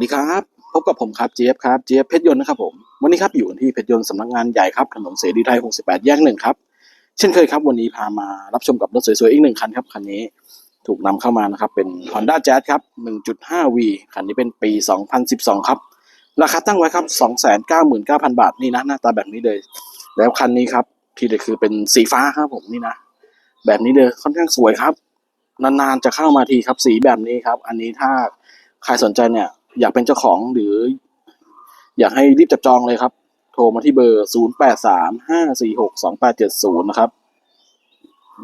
วัสดีครับ พบกับผมครับเจี๊ยบครับเจี๊ยบเพชรยนต์นะครับผม วันนี้ครับอยู่ที่เพชรยนต์สำนักงานใหญ่ครับถนนเสรีไทย 68 แยกหนึ่งครับ เช่นเคยครับวันนี้พามารับชมกับรถสวยๆ อีกหนึ่งคันครับ คันนี้ถูกนำเข้ามานะครับ เป็น Honda Jazz ครับ 1.5V คันนี้เป็นปี 2012 ครับ ราคาตั้งไว้ครับ 299,000 บาทนี่นะหน้าตาแบบนี้เลย แล้วคันนี้ครับที่เด็ดคือเป็นสีฟ้าครับผมนี่นะ แบบนี้เลยค่อนข้างสวยครับ นานๆจะเข้ามาทีครับสีแบบนี้ครับ อันนี้ถ้าใครสนใจเนี่ย อยากเป็นเจ้าของหรือ อยากให้รีบจับจองเลยครับ โทรมาที่เบอร์ 0 8 3 5 4 6 2 8 7 0 นะครับ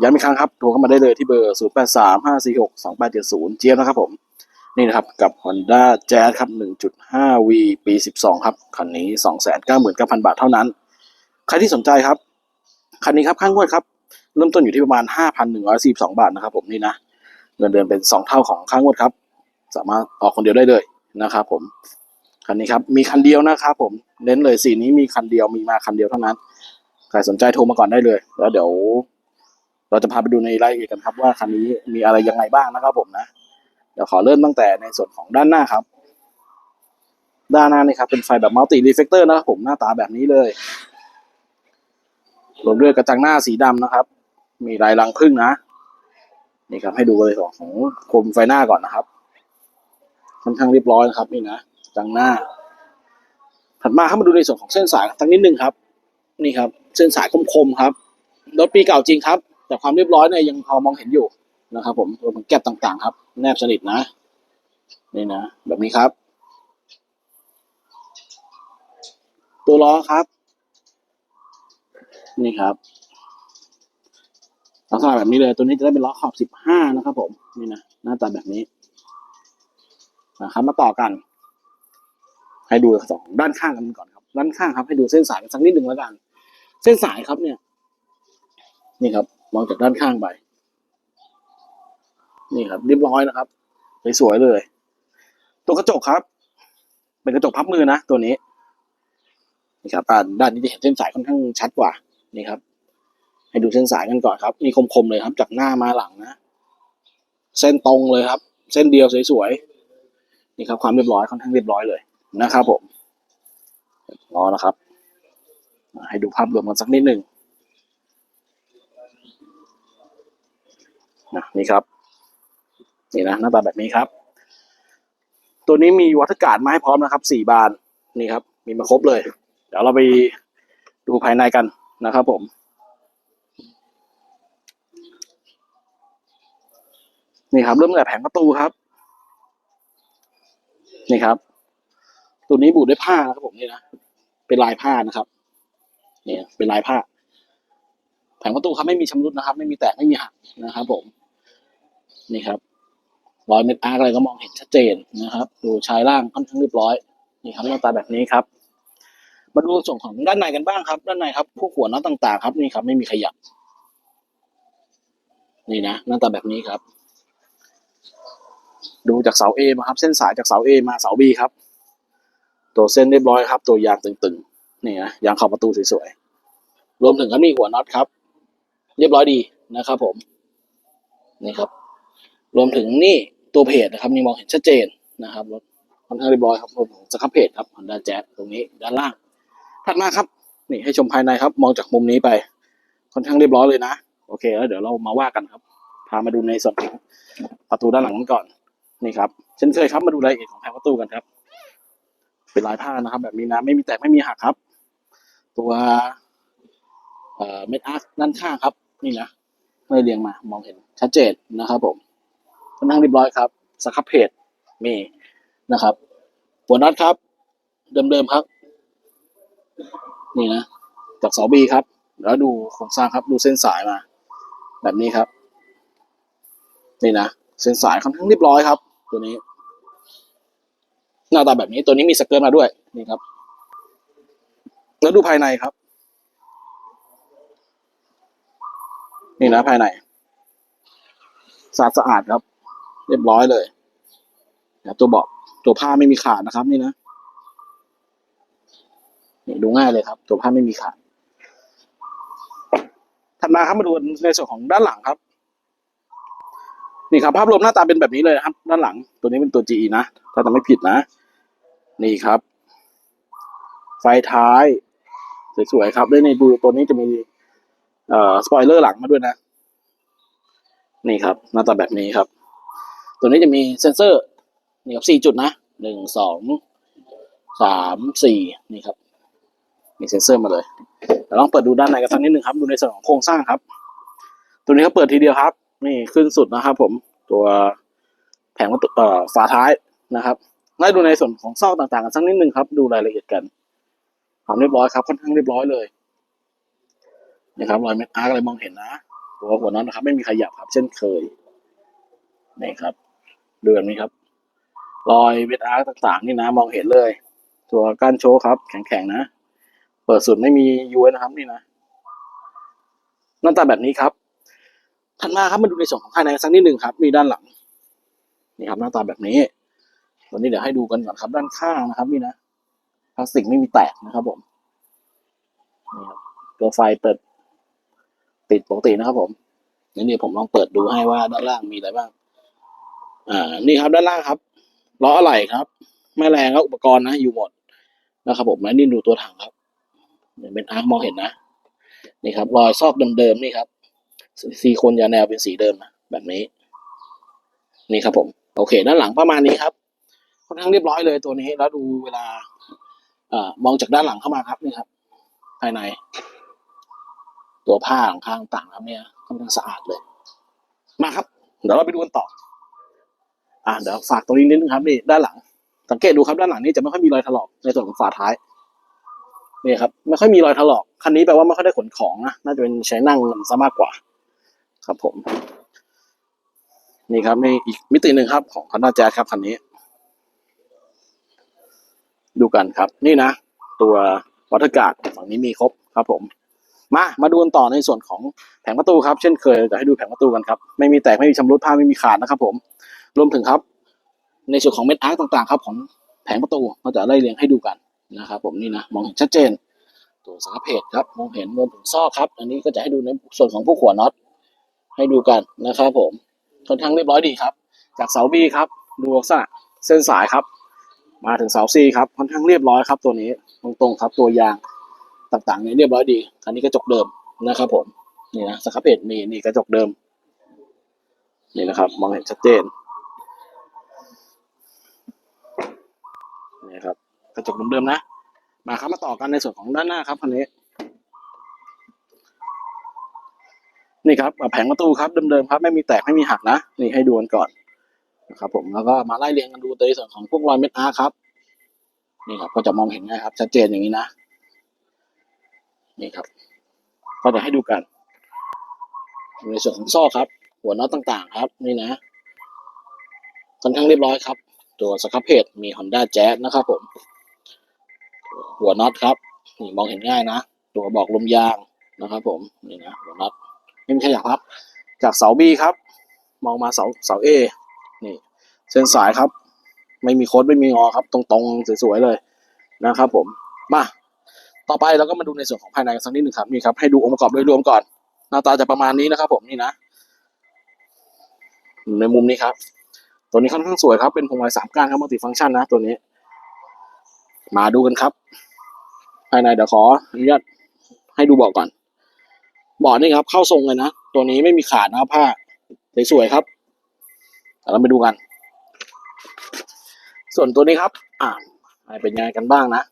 ย้ำอีกครั้งครับ โทรเข้ามาได้เลยที่เบอร์ 0 8 3 5 4 6 2 8 7 0 เจี๊ยบนะครับผม นี่นะครับกับ Honda Jazz ครับ 1.5V ปี 12 ครับ คันนี้ 299,000 บาทเท่านั้น ใครที่สนใจครับ คันนี้ครับข้างงวดครับ เริ่มต้นอยู่ที่ประมาณ 5,142 บาทนะครับผมนี่นะ เงินเดือนเป็น 2 เท่าของข้างงวดครับ สามารถออกคนเดียวได้เลย นะครับผมคันนี้ครับมีคันเดียวนะครับผมเน้นเลยสีนี้มีคันเดียวมีมาคันเดียวเท่านั้นใครสนใจโทรมาก่อนได้เลย แล้วเดี๋ยว เราจะพาไปดูในรายละเอียดกันครับ ว่าคันนี้มีอะไรยังไงบ้างนะครับผมนะเดี๋ยวขอเริ่มตั้งแต่ในส่วนของด้านหน้าครับ ด้านหน้านี่ครับเป็นไฟแบบมัลติรีเฟกเตอร์นะครับผมหน้าตาแบบนี้เลยรวมด้วยกระจังหน้าสีดำนะครับ มีลายรังผึ้งนะนี่ครับให้ดูเลยของโคมไฟหน้าก่อนนะครับ ค่อนข้างเรียบร้อยนะครับนี่นะจังหน้า ถัดมาเข้ามาดูในส่วนของเส้นสายสักนิดนึงครับ นี่ครับ เส้นสายคมๆครับรถปีเก่าจริงครับ แต่ความเรียบร้อยเนี่ยยังพอมองเห็นอยู่นะครับ ผมรวมถึงแก็บต่างๆ ครับ แนบสนิทนะนี่นะแบบนี้ครับ ตัวล้อครับ นี่ครับลักษณะแบบนี้เลยตัวนี้จะได้เป็นล้อขอบสิบห้านะครับผม นี่นะ หน้าตาแบบนี้ นะครับ มาต่อกัน ให้ดูสองด้านข้างกันก่อนครับ ด้านข้างครับ ให้ดูเส้นสายกันสักนิดหนึ่งแล้วกัน เส้นสายครับเนี่ย นี่ครับ มองจากด้านข้างไปนี่ครับเรียบร้อยนะครับสวยๆเลย ตัวกระจกครับ เป็นกระจกพับมือนะตัวนี้นี่ครับอ่าด้านนี้จะเห็นเส้นสายค่อนข้างชัดกว่านี่ครับ ให้ดูเส้นสายกันก่อนครับนี่คมๆเลยครับ จากหน้ามาหลังนะ เส้นตรงเลยครับ เส้นเดียวสวยๆ นี่ครับความเรียบร้อยค่อนข้างเรียบร้อยเลยนะครับผมรอนะครับ ให้ดูภาพรวมกันสักนิดหนึ่งนะนี่ครับ นี่นะหน้าตาแบบนี้ครับ ตัวนี้มีวัตการมาให้พร้อมนะครับสี่บานนี่ครับ มีมาครบเลย เดี๋ยวเราไปดูภายในกันนะครับผมนี่ครับเริ่มตั้งแต่แผงประตูครับ นี่ครับ ตัวนี้บูดด้วยผ้านะครับผมนี่นะเป็นลายผ้านะครับเนี่ยเป็นลายผ้า แผงประตูครับไม่มีชำรุดนะครับ ไม่มีแตกไม่มีหักนะครับ ผม นี่ครับรอยเม็ดอาร์อะไรก็มองเห็นชัดเจนนะครับ ดูชายล่างค่อนข้างเรียบร้อย นี่ครับหน้าตาแบบนี้ครับ มาดูส่วนของด้านในกันบ้างครับ ด้านในครับพวกหัวน็อตต่าง ๆ ครับ นี่ครับ ไม่มีขยับ นี่นะหน้าตาแบบนี้ครับ ดูจากเสา A มาครับ เส้นสายจากเสา A มาเสา B ครับ ตัวเส้นเรียบร้อยครับ ตัวยางตึงๆนี่นะยางเขอบประตูสวยๆรวมถึงก็มีหัวน็อตครับ เรียบร้อยดีนะครับผมนี่ครับ รวมถึงนี่ตัวเพจนะครับนี่มองเห็นชัดเจนนะครับรถค่อนข้างเรียบร้อยครับรวมสครับเพจครับ Honda Jazz ตรงนี้ด้านล่างถัดมาครับ นี่ให้ชมภายในครับ มองจากมุมนี้ไป ค่อนข้างเรียบร้อยเลยนะ โอเค แล้วเดี๋ยวเรามาว่ากันครับ พามาดูในส่วนของประตูด้านหลังกันก่อน นี่ครับเช่นเคยครับมาดูรายละเอียดของแผงประตูกันครับ เป็นลายผ้านะครับ แบบนี้นะไม่มีแตกไม่มีหักครับ ตัวเม็ดอาร์คด้านข้างครับ นี่นะไม่เรียงมามองเห็นชัดเจนนะครับ ผมค่อนข้างเรียบร้อยครับสครับเพจมีนะครับ หัวน็อตครับ เดิมๆครับ นี่นะจากเสาบีครับ แล้วดูโครงสร้างครับ ดูเส้นสายมา แบบนี้ครับ นี่นะ เส้นสายค่อนข้างเรียบร้อยครับ ตัวนี้ หน้าตาแบบนี้ตัวนี้มีสเกิร์ตมาด้วยนี่ครับ แล้วดูภายในครับ นี่นะภายในสะอาดสะอาดครับ เรียบร้อยเลยเดี๋ยวตัวเบาะตัวผ้าไม่มีขาดนะครับ นี่นะนี่ดูง่ายเลยครับ ตัวผ้าไม่มีขาดถัดมาครับมาดูในส่วนของด้านหลังครับ นี่ครับภาพรวมหน้าตาเป็นแบบนี้เลยนะครับ ด้านหลังตัวนี้เป็นตัว GE นะ ถ้าจำไม่ผิดนะ นี่ครับ ไฟท้ายสวยๆครับด้วยในดูตัวนี้จะมีเอ่อสปอยเลอร์หลังมาด้วยนะ นี่ครับ หน้าตาแบบนี้ครับ ตัวนี้จะมีเซ็นเซอร์นี่ครับสี่จุดนะหนึ่งสองสามสี่นี่ครับ มีเซ็นเซอร์มาเลยเดี๋ยวลองเปิดดูด้านในกันสักนิดหนึ่งครับ ดูในส่วนของโครงสร้างครับ ตัวนี้เขาเปิดทีเดียวครับ นี่ขึ้นสุดนะครับ ผมตัวแผงวัตถุเอ่อฝาท้ายนะครับไล่ดูในส่วนของซอกต่างๆกันสักนิดนึงครับ ดูรายละเอียดกันความเรียบร้อยครับค่อนข้างเรียบร้อยเลยนะครับรอยเม็ดอาร์กอะไรมองเห็นนะตัวหัวน็อตนะครับ ไม่มีขยับครับ เช่นเคยนี่ครับดูแบบนี้ครับ รอยเม็ดอาร์กต่างๆ นี่นะ มองเห็นเลย ตัวก้านโชว์ครับ แข็งๆนะ เปิดสุดไม่มีย้วยนะครับนี่นะหน้าตาแบบนี้ครับ ถัดมาครับมาดูในส่วนของภายในสักนิดหนึ่งครับ มีด้านหลังนี่ครับหน้าตาแบบนี้ตัวนี้เดี๋ยวให้ดูกันก่อนครับด้านข้างนะครับ นี่นะพลาสติกไม่มีแตกนะครับผมนี่ครับตัวไฟเปิดปิดปกตินะครับ ผมนี่เดี๋ยวผมลองเปิดดูให้ว่าด้านล่างมีอะไรบ้าง อ่า นี่ครับด้านล่างครับล้ออะไหล่ครับ แม่แรงครับอุปกรณ์นะอยู่หมดนะครับผมและนี่ดูตัวถังครับเนี่ยเป็นอาร์คมองเห็นนะนี่ครับรอยซอกเดิมๆนี่ครับ ซีโคนยาแนวเป็นสีเดิมนะแบบนี้ นี่ครับผม โอเค ด้านหลังประมาณนี้ครับค่อนข้างเรียบร้อยเลยตัวนี้ แล้วดูเวลาเอ่อมองจากด้านหลังเข้ามาครับนี่ครับ ภายใน ตัวผ้าหลังข้างต่างครับเนี่ยค่อนข้างสะอาดเลย มาครับ เดี๋ยวเราไปดูกันต่อ อ่าเดี๋ยวฝากตรงนี้นิดนึงครับนี่ด้านหลัง สังเกตดูครับด้านหลังนี่จะไม่ค่อยมีรอยถลอกในส่วนของฝาท้ายนี่ครับไม่ค่อยมีรอยถลอกคันนี้แปลว่าไม่ค่อยได้ขนของนะน่าจะเป็นใช้นั่งซะมากกว่า ครับผม นี่ครับในอีกมิติหนึ่งครับของ Honda Jazz ครับคันนี้ ดูกันครับ นี่นะ ตัววัตการ์ดฝั่งนี้มีครบครับผม มามาดูกันต่อในส่วนของแผงประตูครับ เช่นเคยจะให้ดูแผงประตูกันครับ ไม่มีแตกไม่มีชำรุดผ้าไม่มีขาดนะครับ ผมรวมถึงครับ ในส่วนของเม็ดอาร์ตต่างๆ ครับ ของแผงประตูเราจะไล่เรียงให้ดูกันนะครับ ผมนี่นะมองเห็นชัดเจนตัวสังกะเพจครับมองเห็นรวมถึงซอกครับ อันนี้ก็จะให้ดูในส่วนของพวกหัวน็อต ให้ดูกันนะครับผมค่อนข้างเรียบร้อยดีครับ จากเสาบีครับดูลักษณะเส้นสายครับ มาถึงเสาซีครับค่อนข้างเรียบร้อยครับ ตัวนี้ตรงๆครับ ตัวยางต่างๆนี่เรียบร้อยดีคันนี้กระจกเดิมนะครับ ผมนี่นะสครับเพจมีนี่กระจกเดิมนี่นะครับ มองเห็นชัดเจนนี่ครับกระจกเดิมๆนะ มาครับมาต่อกันในส่วนของด้านหน้าครับคันนี้ นี่ครับแผงประตูครับเดิมๆครับ ไม่มีแตกไม่มีหักนะนี่ให้ดูกันก่อนนะครับผมแล้วก็มาไล่เรียงกันดูในส่วนของพวกรอยเม็ดอาร์ครับ นี่ครับก็จะมองเห็นง่ายครับ ชัดเจนอย่างนี้นะ นี่ครับ ก็จะให้ดูกัน ในส่วนของซ่อครับ หัวน็อตต่างๆ ครับ นี่นะค่อนข้างเรียบร้อยครับ ตัวสครับเพจมี Honda Jazz นะครับผม หัวน็อตครับ นี่มองเห็นง่ายนะ ตัวบอกลมยางนะครับผม นี่นะหัวน็อต ไม่มีขยับครับ จากเสา B ครับ มองมาเสาเสา A นี่ เส้นสายครับ ไม่มีโค้ดไม่มีงอครับ ตรงๆสวยๆเลยนะครับ ผมมาต่อไปเราก็มาดูในส่วนของภายในสักนิดหนึ่งครับนี่ครับให้ดูองค์ประกอบโดยรวมก่อน หน้าตาจะประมาณนี้นะครับ ผมนี่นะในมุมนี้ครับ ตัวนี้ค่อนข้างสวยครับ เป็นพวงมาลัยสามก้านครับมัลติฟังก์ชันนะตัวนี้ มาดูกันครับ ภายในเดี๋ยวขออนุญาตให้ดูเบอกก่อน เบาะนี่ครับ เข้าทรงเลยนะ ตัวนี้ไม่มีขาดนะครับผ้าสวยๆครับเดี๋ยวเราไปดูกัน ส่วนตัวนี้ครับ อ่าเป็นยังไงกันบ้างนะ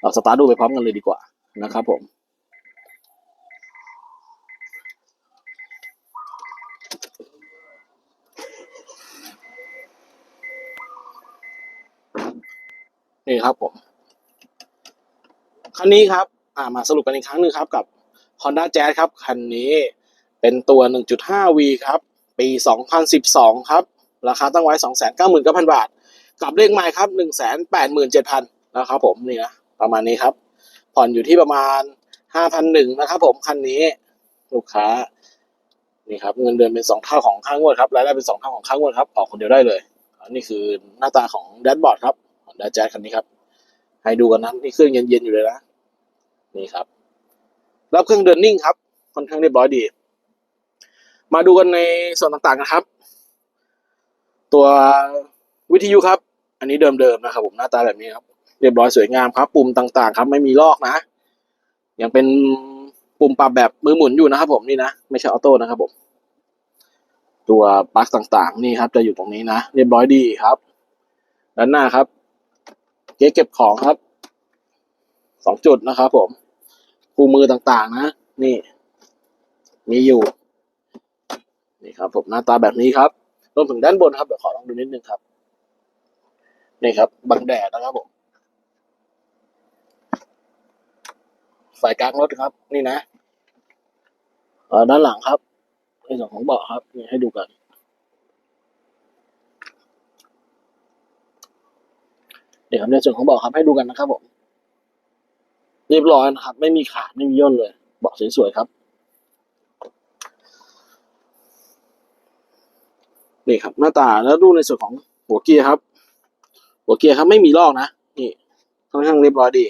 เราสตาร์ทดูไปพร้อมกันเลยดีกว่านะครับผมนี่ครับผมคันนี้ครับ อ่ามาสรุปกันอีกครั้งหนึ่งครับกับ Honda Jazz ครับ คันนี้เป็นตัว 1.5V ครับ ปี 2012 ครับ ราคาตั้งไว้ 299,000 บาท กับเลขไมล์ครับ 187,000 นะครับผมนี่นะประมาณนี้ครับ ผ่อนอยู่ที่ประมาณ 5,001นะครับผมคันนี้ลูกค้านี่ครับเงินเดือนเป็น 2 เท่าของค่างวดครับรายได้เป็น 2 เท่าของค่างวดครับออกคนเดียวได้เลยอันนี้คือหน้าตาของแดชบอร์ดครับ Honda Jazz คันนี้ครับ ให้ดูกันนะนี่เครื่องเย็นๆอยู่เลยนะนี่ครับ รับเครื่องเดินนิ่งครับค่อนข้างเรียบร้อยดี มาดูกันในส่วนต่างๆนะครับ ตัววิทยุครับ อันนี้เดิมๆนะครับ ผมหน้าตาแบบนี้ครับ เรียบร้อยสวยงามครับ ปุ่มต่างๆ ครับ ไม่มีลอกนะยังเป็นปุ่มปรับแบบมือหมุนอยู่นะครับ ผมนี่นะไม่ใช่ออโต้นะครับผมตัวปลั๊กต่างๆ นี่ครับ จะอยู่ตรงนี้นะเรียบร้อยดีครับ ด้านหน้าครับ เก๊เก็บของครับสองจุดนะครับผม คู่มือต่างๆนะ นี่ มีอยู่ นี่ครับ ผมหน้าตาแบบนี้ครับรวมถึงด้านบนครับเดี๋ยวขอลองดูนิดนึงครับ นี่ครับ บังแดดนะครับผมไฟกลางรถครับ นี่นะด้านหลังครับในส่วนของเบาะครับนี่ให้ดูกัน เดี๋ยวครับในส่วนของเบาะครับให้ดูกันนะครับผม เรียบร้อยนะครับ ไม่มีขาดไม่มีย่นเลยบาะสวยๆครับ นี่ครับ หน้าตาแล้วดูในส่วนของหัวเกียร์ครับ หัวเกียร์ครับไม่มีลอกนะ นี่ค่อนข้างเรียบร้อยดี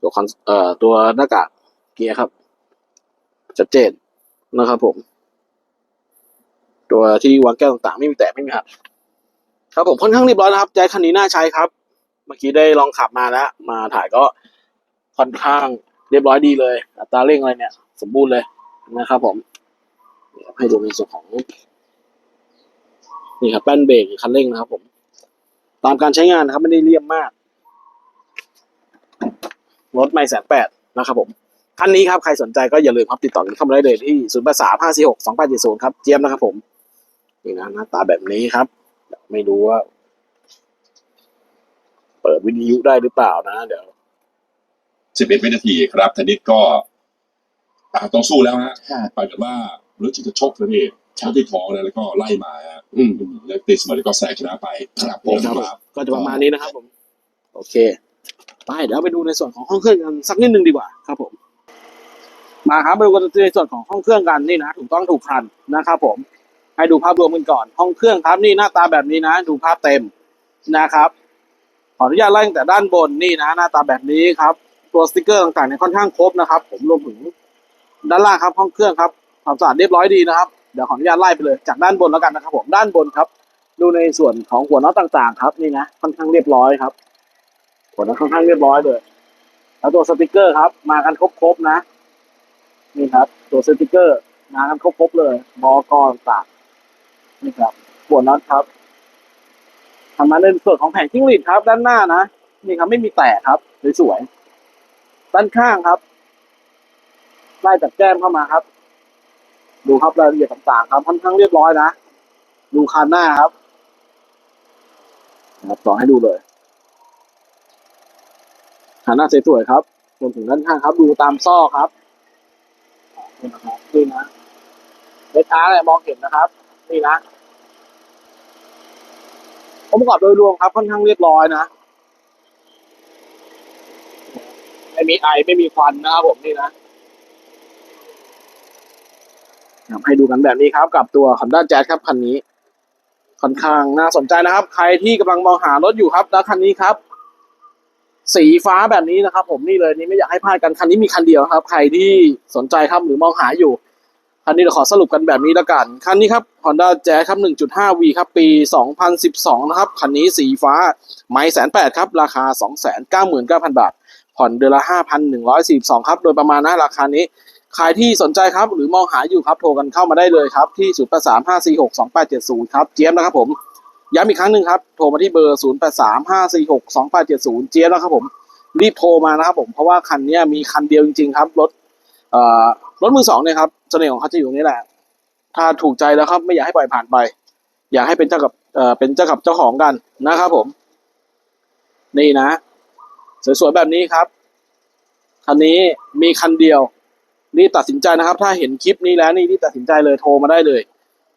ตัวคอนเอ่อตัวหน้ากากเกียร์ครับชัดเจนนะครับผม ตัวที่วางแก้วต่างๆ ไม่มีแตกไม่มีหักครับผมค่อนข้างเรียบร้อยนะครับใจคันนี้น่าใช้ครับ เมื่อกี้ได้ลองขับมาแล้ว มาถ่ายก็ ค่อนข้างเรียบร้อยดีเลย อัตราเร่งอะไรเนี่ย สมบูรณ์เลยนะครับผมให้ดูในส่วนของ นี่ครับแป้นเบรกคันเร่งนะครับผม ตามการใช้งานนะครับ ไม่ได้เลี่ยมมาก รถไม่แสนแปดนะครับผมคันนี้ครับ ใครสนใจก็อย่าลืมครับติดต่อเข้ามาได้เลยที่ศูนย์แปดสาห้าสี่หกสองแปดเจ็ดศูนย์ครับเจี๊ยบนะครับผมนี่นะหน้าตาแบบนี้ครับ ไม่รู้ว่า เปิดวิทยุได้หรือเปล่านะ เดี๋ยว สิบเอ็ดวินาทีครับธนิตก็อ่าต้องสู้แล้วฮะปรากฏว่ารู้จิตจะชกนะพี่ชกที่ท้องนะแล้วก็ไล่มาฮะอืมแล้วตีเสมอแล้วก็แซงชนะไปครับผมครับครับ ก็จะประมาณนี้นะครับผม โอเค ไปเดี๋ยวไปดูในส่วนของห้องเครื่องกันสักนิดนึงดีกว่าครับผม มาครับมาดูกันในส่วนของห้องเครื่องกันนี่นะถูกต้องถูกคันนะครับผม ให้ดูภาพรวมกันก่อน ห้องเครื่องครับนี่หน้าตาแบบนี้นะ ดูภาพเต็มนะครับ ขออนุญาตไล่ตั้งแต่ด้านบนนี่นะ หน้าตาแบบนี้ครับ ตัวสติกเกอร์ต่างๆเนี่ยค่อนข้างครบนะครับ ผมรวมถึงด้านล่างครับห้องเครื่องครับความสะอาดเรียบร้อยดีนะครับเดี๋ยวขออนุญาตไล่ไปเลยจากด้านบนแล้วกันนะครับ ผมด้านบนครับ ดูในส่วนของหัวน็อตต่างๆ ครับนี่นะค่อนข้างเรียบร้อยครับหัวน็อตค่อนข้างเรียบร้อยเลยแล้วตัวสติกเกอร์ครับ มากันครบๆนะนี่ครับ ตัวสติกเกอร์มากันครบๆเลยมอกรต่างนี่ครับหัวน็อตครับทำมาในส่วนของแผงจิ้งหรีดครับ ด้านหน้านะนี่ครับไม่มีแตกครับสวยๆ ด้านข้างครับไล่จากแก้มเข้ามาครับ ดูครับรายละเอียดต่างๆครับค่อนข้างเรียบร้อยนะ ดูคันหน้าครับครับต่อให้ดูเลยคันหน้าสวยๆครับรวมถึงด้านข้างครับ ดูตามซอกครับนี่นะครับนี่นะเล็กช้าเลยมองเห็นนะครับ นี่นะองค์ประกอบโดยรวมครับค่อนข้างเรียบร้อยนะ ไม่มีไอไม่มีควันนะครับผมนี่นะให้ดูกันแบบนี้ครับ กับตัว Honda Jazz ครับคันนี้ ค่อนข้างน่าสนใจนะครับ ใครที่กำลังมองหารถอยู่ครับแล้วคันนี้ครับ สีฟ้าแบบนี้นะครับ ผมนี่เลยนี่ไม่อยากให้พลาดกันคันนี้มีคันเดียวครับ ใครที่สนใจครับหรือมองหาอยู่คันนี้เราขอสรุปกันแบบนี้ล้วกัน คันนี้ครับ Honda Jazz ครับ 1.5V ครับ ปี 2012 นะครับ คันนี้สีฟ้า ไม่แสนแปดครับ ราคา 299,000 บาท ผ่อนเดือนละ 5,142 ครับ โดยประมาณนะราคานี้ ใครที่สนใจครับ หรือมองหาอยู่ครับ โทรกันเข้ามาได้เลยครับ ที่ 0835462870 ครับ เจี๊ยบนะครับผม ย้ำอีกครั้งหนึ่งครับ โทรมาที่เบอร์ 0835462870 เจี๊ยบนะครับผม รีบโทรมานะครับผม เพราะว่าคันนี้มีคันเดียวจริงๆครับ รถเอ่อรถมือสองเนี่ยครับเสน่ห์ของเขาจะอยู่นี้แหละ ถ้าถูกใจแล้วครับ ไม่อยากให้ปล่อยผ่านไป อยากให้เป็นเจ้ากับเอ่อเป็นเจ้ากับเจ้าของกันนะครับผม นี่นะ สวยๆแบบนี้ครับ คันนี้มีคันเดียวรีบตัดสินใจนะครับ ถ้าเห็นคลิปนี้แล้วนี่รีบตัดสินใจเลยโทรมาได้เลย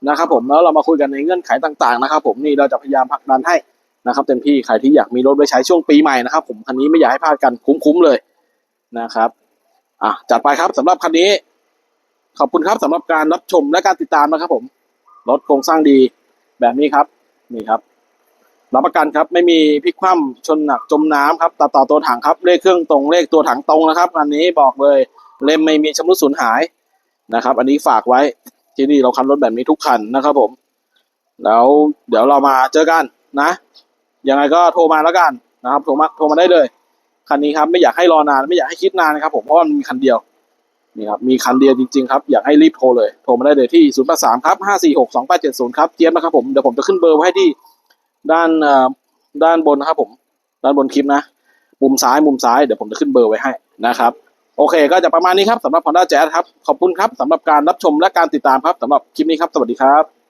นะครับ ผมแล้วเรามาคุยกันในเงื่อนไขต่างๆนะครับ ผมนี่เราจะพยายามผลักดันให้นะครับเต็มที่ใครที่อยากมีรถไว้ใช้ช่วงปีใหม่นะครับ ผมคันนี้ไม่อยากให้พลาดกันคุ้มๆเลยนะครับอะจัดไปครับสำหรับคันนี้ ขอบคุณครับสำหรับการรับชมและการติดตามนะครับ ผมรถโครงสร้างดีแบบนี้ครับ นี่ครับ รับประกันครับไม่มีพลิกคว่ำชนหนักจมน้ำครับตัดต่อตัวถังครับเลขเครื่องตรงเลขตัวถังตรงนะครับ อันนี้บอกเลยเล่มไม่มีชำรุดสูญหายนะครับ อันนี้ฝากไว้ที่นี่เราคันรถแบบนี้ทุกคันนะครับผม แล้วเดี๋ยวเรามาเจอกันนะยังไงก็โทรมาแล้วกันนะครับโทรมาโทรมาได้เลยคันนี้ครับไม่อยากให้รอนานไม่อยากให้คิดนานนะครับผมเพราะว่ามันมีคันเดียวนี่ครับมีคันเดียวจริงๆครับอยากให้รีบโทรเลยโทรมาได้เลยที่ 0 8 3 ครับ 546 2870 ครับเจี๊ยบนะครับผมเดี๋ยวผมจะขึ้นเบอร์ไว้ให้ที่ ด้านด้านบนนะครับผม ด้านบนคลิปนะ มุมซ้ายมุมซ้ายเดี๋ยวผมจะขึ้นเบอร์ไว้ให้นะครับ โอเค ก็จะประมาณนี้ครับสำหรับ Honda Jazz ครับ ขอบคุณครับสำหรับการรับชมและการติดตามครับสำหรับคลิปนี้ครับ สวัสดีครับ